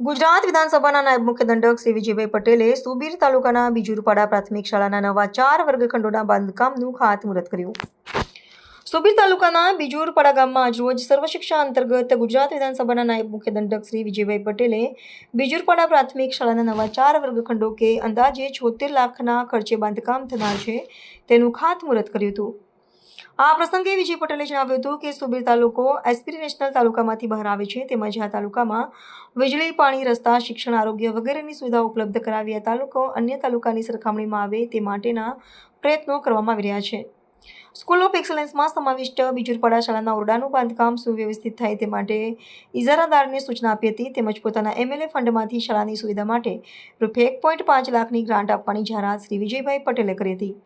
ગુજરાત વિધાનસભાના નાયબ મુખ્ય દંડક શ્રી વિજયભાઈ પટેલે સુબીર તાલુકાના બીજુરપાડા પ્રાથમિક શાળાના નવા ચાર વર્ગખંડોના બાંધકામનું ખાતમુહૂર્ત કર્યું. સુબીર તાલુકાના બીજુરપાડા ગામમાં આજરોજ સર્વ શિક્ષા અંતર્ગત ગુજરાત વિધાનસભાના નાયબ મુખ્ય દંડક શ્રી વિજયભાઈ પટેલે બીજુરપાડા પ્રાથમિક શાળાના નવા ચાર વર્ગખંડો કે અંદાજે છોતેર લાખના ખર્ચે બાંધકામ થનાર છે તેનું ખાતમુહૂર્ત કર્યું હતું. આ પ્રસંગે વિજય પટેલે જણાવ્યું હતું કે સુબીર તાલુકો એસ્પિરેશનલ તાલુકામાંથી બહાર આવે છે તેમજ આ તાલુકામાં વીજળી, પાણી રસ્તા, શિક્ષણ, આરોગ્ય વગેરેની સુવિધા ઉપલબ્ધ કરાવી આ તાલુકો અન્ય તાલુકાની સરખામણીમાં આવે તે માટેના પ્રયત્નો કરવામાં આવી રહ્યા છે. સ્કૂલ ઓફ એક્સલન્સમાં સમાવિષ્ટ બીજુરપાડા શાળાના ઓરડાનું બાંધકામ સુવ્યવસ્થિત થાય તે માટે ઇજારાદારને સૂચના આપી હતી તેમજ પોતાના એમએલએ ફંડમાંથી શાળાની સુવિધા માટે રૂપિયા એક પોઈન્ટ પાંચ લાખની ગ્રાન્ટ આપવાની જાહેરાત શ્રી વિજયભાઈ પટેલે કરી હતી.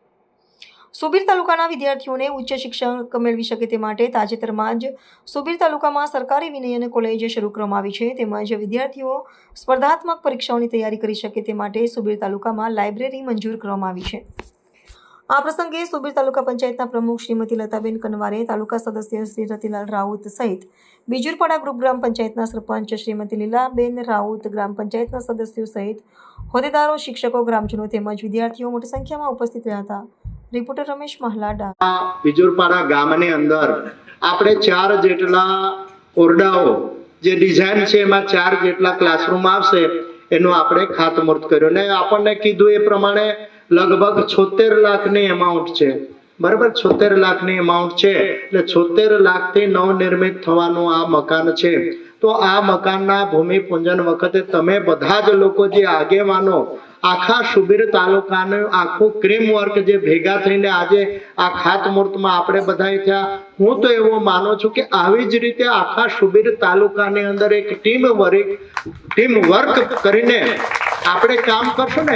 સુબીર તાલુકાના વિદ્યાર્થીઓને ઉચ્ચ શિક્ષણ મેળવી શકે તે માટે તાજેતરમાં જ સુબીર તાલુકામાં સરકારી વિનયન કોલેજ શરૂ કરવામાં આવી છે. તેમજ વિદ્યાર્થીઓ સ્પર્ધાત્મક પરીક્ષાઓની તૈયારી કરી શકે તે માટે સુબીર તાલુકામાં લાઇબ્રેરી મંજૂર કરવામાં આવી છે. આ પ્રસંગે સુબીર તાલુકા પંચાયતના પ્રમુખ શ્રીમતી લતાબેન કનવારે, તાલુકા સદસ્ય શ્રી રતિલાલ રાઉત સહિત બીજુરપાડા ગ્રુપ ગ્રામ પંચાયતના સરપંચ શ્રીમતી લીલાબેન રાઉત, ગ્રામ પંચાયતના સદસ્યો સહિત હોદ્દેદારો, શિક્ષકો, ગ્રામજનો તેમજ વિદ્યાર્થીઓ મોટી સંખ્યામાં ઉપસ્થિત રહ્યા હતા. રિપોર્ટર રમેશ મહલાડા. વિજુરપાડા ગામની અંદર આપણે ચાર જેટલા ઓરડાઓ, જે ડિઝાઇન છે એમાં ચાર જેટલા ક્લાસરૂમ આવશે, એનું આપણે ખાતમુહૂર્ત કર્યું. ને આપણને કીધું એ પ્રમાણે લગભગ છોતેર લાખની એમાઉન્ટ છે. બરાબર? છોતેર લાખની એમાઉન્ટ છે. એટલે છોતેર લાખથી નવનિર્મિત થવાનું આ મકાન છે. તો આ મકાનના ભૂમિપૂજન વખતે તમે બધા જ લોકો જે આગેવાનો આખા સુબીર તાલુકાનું આખું ક્રીમ વર્ક જે ભેગા થઈને આજે આ ખાતમુહૂર્તમાં આપણે બધાય થયા. હું તો એવો માનું છું કે આવી જ રીતે આખા સુબીર તાલુકાની અંદર એક ટીમ વર્ક ટીમ વર્ક કરીને આપણે કામ કરશું ને